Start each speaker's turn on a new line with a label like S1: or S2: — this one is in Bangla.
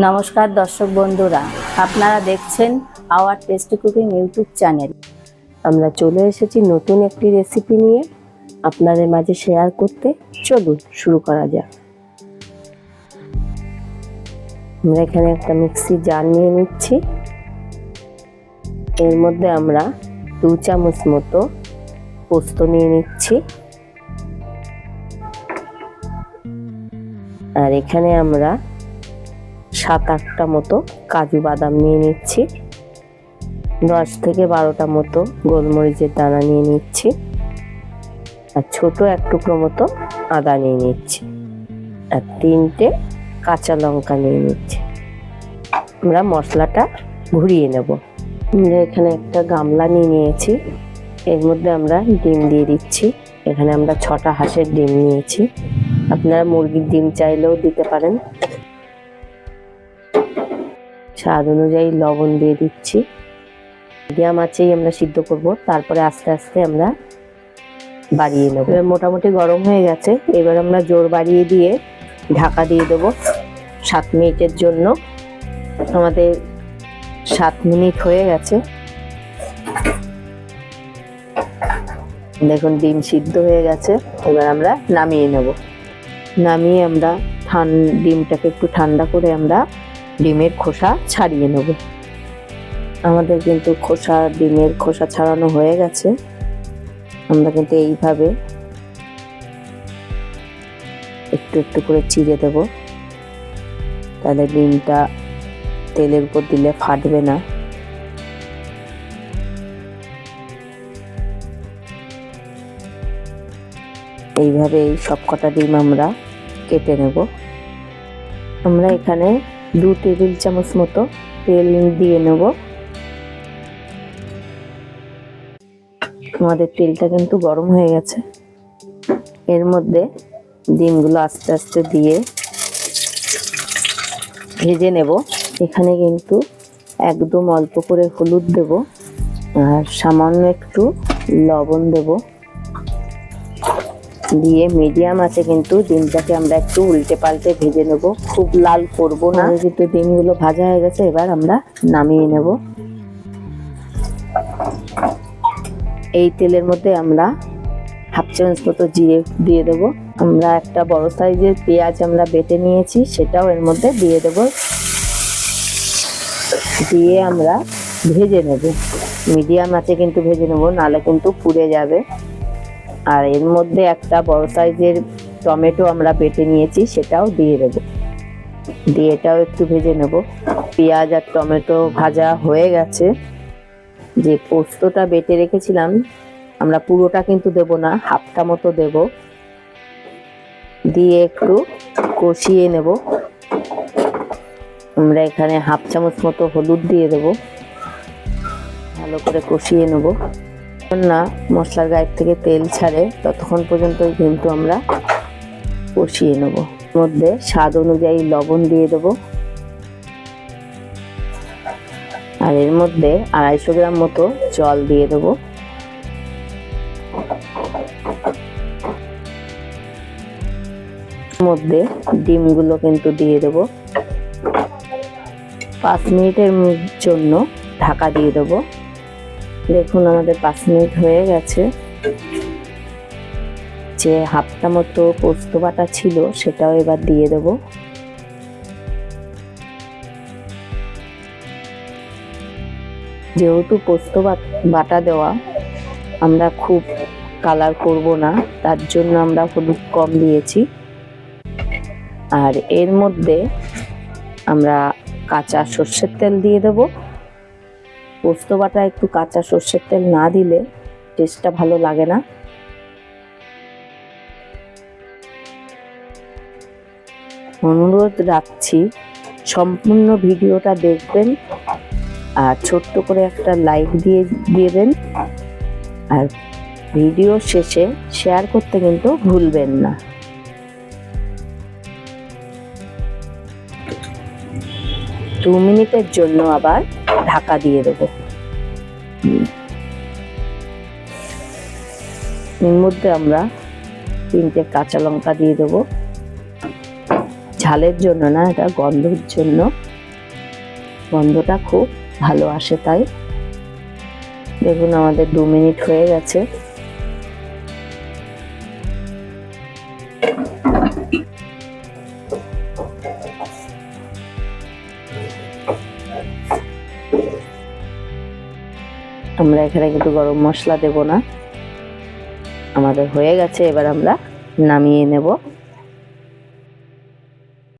S1: নমস্কার দর্শক বন্ধুরা, আপনারা দেখছেন our tasty cooking YouTube channel.
S2: আমরা চলে এসেছি নতুন একটি রেসিপি নিয়ে। আপনাদের মাঝে শেয়ার করতে চলুন শুরু করা যাক। আমরা এখানে একটা মিক্সি জার নিয়ে নিচ্ছি। এর মধ্যে আমরা দু চামচ মতো পোস্ত নিয়ে নিচ্ছি। আর এখানে আমরা সাত আটটা মতো কাজু বাদাম নিয়ে নিচ্ছি। দশ থেকে বারোটা মতো গোলমরিচের দানা নিয়ে নিচ্ছি। আর ছোট এক টুকরো মতো আদা নিয়ে নিচ্ছি। আর তিনটে কাঁচা লঙ্কা নিয়ে নিচ্ছি। আমরা মশলাটা ঘুরিয়ে নেব। আমরা এখানে একটা গামলা নিয়ে নিয়েছি। এর মধ্যে আমরা ডিম দিয়ে দিচ্ছি। এখানে আমরা ছটা হাঁসের ডিম নিয়েছি। আপনারা মুরগির ডিম চাইলেও দিতে পারেন। স্বাদ অনুযায়ী লবণ দিয়ে দিচ্ছি। মিডিয়াম আছেই আমরা সিদ্ধ করব, তারপরে আস্তে আস্তে আমরা বাড়িয়ে নেব। এবার মোটামুটি গরম হয়ে গেছে, এবার আমরা জোর বাড়িয়ে দিয়ে ঢাকা দিয়ে দেবো সাত মিনিটের জন্য। আমাদের সাত মিনিট হয়ে গেছে। দেখুন, ডিম সিদ্ধ হয়ে গেছে, এবার আমরা নামিয়ে নেব। নামিয়ে আমরা ঠান, ডিমটাকে একটু ঠান্ডা করে আমরা ডিমের খোসা ছাড়িয়ে নেব। আমাদের কিন্তু খোসা, ডিমের খোসা ছাড়ানো হয়ে গেছে। আমরা কিন্তু এইভাবে একটু একটু করে চিড়ে দেব। তাহলে ডিমটা তেলের উপর দিলে ফাটবে না। এইভাবে এই সব কটা ডিম আমরা কেটে নেব। আমরা এখানে দু টেবিল চামচ মতো তেল দিয়ে নেব। আমাদের তেলটা কিন্তু গরম হয়ে গেছে। এর মধ্যে ডিমগুলো আস্তে আস্তে দিয়ে ভেজে নেব। এখানে কিন্তু একদম অল্প করে হলুদ দেব আর সামান্য একটু লবণ দেব। দিয়ে মিডিয়াম আছে কিন্তু ডিমটাকে আমরা একটু উল্টে পাল্টে ভেজে নেব। খুব লাল করব না। কিন্তু ডিমগুলো ভাজা হয়ে গেছে এবার আমরা নামিয়ে নেব। এই তেলের মধ্যে আমরা হাফ চামচ মতো জিরে দিয়ে দেবো। আমরা একটা বড় সাইজের পেঁয়াজ আমরা বেটে নিয়েছি সেটাও এর মধ্যে দিয়ে দেব। দিয়ে আমরা ভেজে নেব। মিডিয়াম আছে কিন্তু ভেজে নেব নালে কিন্তু পুড়ে যাবে। আর এর মধ্যে একটা বড় সাইজের টমেটো আমরা বেটে নিয়েছি, সেটাও দিয়ে দেবো। দিয়ে এটাও একটু ভেজে নেব। পেঁয়াজ আর টমেটো ভাজা হয়ে গেছে। যে পোস্তটা বেটে রেখেছিলাম, আমরা পুরোটা কিন্তু দেব না, হাফটা মতো দেব। দিয়ে একটু কষিয়ে নেব। আমরা এখানে হাফ চামচ মতো হলুদ দিয়ে দেব। ভালো করে কষিয়ে নেব। না মশলার গায়ের থেকে তেল ছাড়ে, ততক্ষণ পর্যন্ত কিন্তু আমরা কষিয়ে নেব। মধ্যে স্বাদ অনুযায়ী লবণ দিয়ে দেবো। আর এর মধ্যে আড়াইশো গ্রাম মতো জল দিয়ে দেবো। মধ্যে ডিমগুলো কিন্তু দিয়ে দেব। পাঁচ মিনিটের জন্য ঢাকা দিয়ে দেবো। দেখুন আমাদের পাঁচ মিনিট হয়ে গেছে। যে হাফটা মতো পোস্ত বাটা ছিল, সেটাও এবার দিয়ে দেবো। যেহেতু পোস্ত বাটা দেওয়া, আমরা খুব কালার করব না, তার জন্য আমরা হলুদ কম দিয়েছি। আর এর মধ্যে আমরা কাঁচা সর্ষের তেল দিয়ে দেব। পোস্ত বাটা একটু কাঁচা সর্ষের তেল না দিলে টেস্টটা ভালো লাগে না। অনুরোধ রাখছি, সম্পূর্ণ ভিডিওটা দেখবেন আর ছোট্ট করে একটা লাইক দিয়ে দেবেন আর ভিডিও শেষে শেয়ার করতে কিন্তু ভুলবেন না। দু মিনিটের জন্য আবার ঢাকা দিয়ে দেবো। এর মধ্যে আমরা তিনটে কাঁচা লঙ্কা দিয়ে দেবো। ঝালের জন্য না, এটা গন্ধের জন্য। গন্ধটা খুব ভালো আসে তাই। দেখুন আমাদের দু মিনিট হয়ে গেছে। আমরা এখানে কিন্তু গরম মশলা দেব না। আমাদের হয়ে গেছে এবার আমরা নামিয়ে নেব।